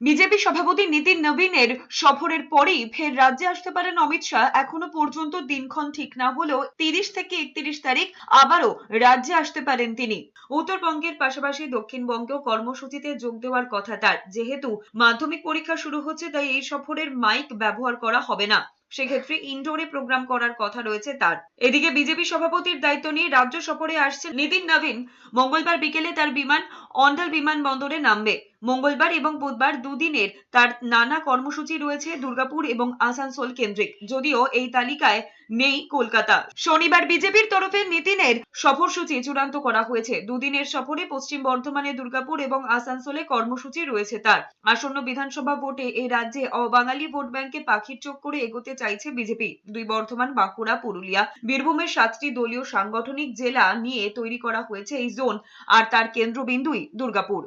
BJP সভাপতি নীতিন নবীনের সফরের পরেই ফের রাজ্যে আসতে পারেন অমিত শাহ। এখনও পর্যন্ত দিনক্ষণ ঠিক না হলেও তিরিশ থেকে একত্রিশ তারিখ আবারও রাজ্যে আসতে পারেন তিনি। উত্তরবঙ্গের পাশাপাশি দক্ষিণবঙ্গেও কর্মসূচিতে যোগ দেওয়ার কথা তার। যেহেতু মাধ্যমিক পরীক্ষা শুরু হচ্ছে, তাই এই সফরের মাইক ব্যবহার করা হবে না। সেক্ষেত্রে ইনডোরে প্রোগ্রাম করার কথা রয়েছে তার। এদিকে বিজেপি সভাপতির দায়িত্ব নিয়ে রাজ্য সফরে আসছেন নীতিন নবীন। মঙ্গলবার বিকেলে তার বিমান অন্ডাল বিমানবন্দরে নামবে। মঙ্গলবার এবং বুধবার দুদিনের তার নানা কর্মসূচি রয়েছে দুর্গাপুর এবং আসানসোল কেন্দ্রিক। যদিও এই তালিকায় নেই কলকাতা। শনিবার বিজেপির তরফে নীতিনের সফরসূচি চূড়ান্ত করা হয়েছে। দুদিনের সফরে পশ্চিম বর্ধমানে দুর্গাপুর এবং আসানসোলে কর্মসূচি রয়েছে তার। আসন্ন বিধানসভা ভোটে এই রাজ্যে অবাঙালি ভোট ব্যাংকে পাখির চোখ করে এগোতে চাইছে বিজেপি। দুই বর্ধমান, বাঁকুড়া, পুরুলিয়া। বীরভূমের সাতটি দলীয় সাংগঠনিক জেলা নিয়ে তৈরি করা হয়েছে এই জোন আর তার কেন্দ্রবিন্দুই দুর্গাপুর।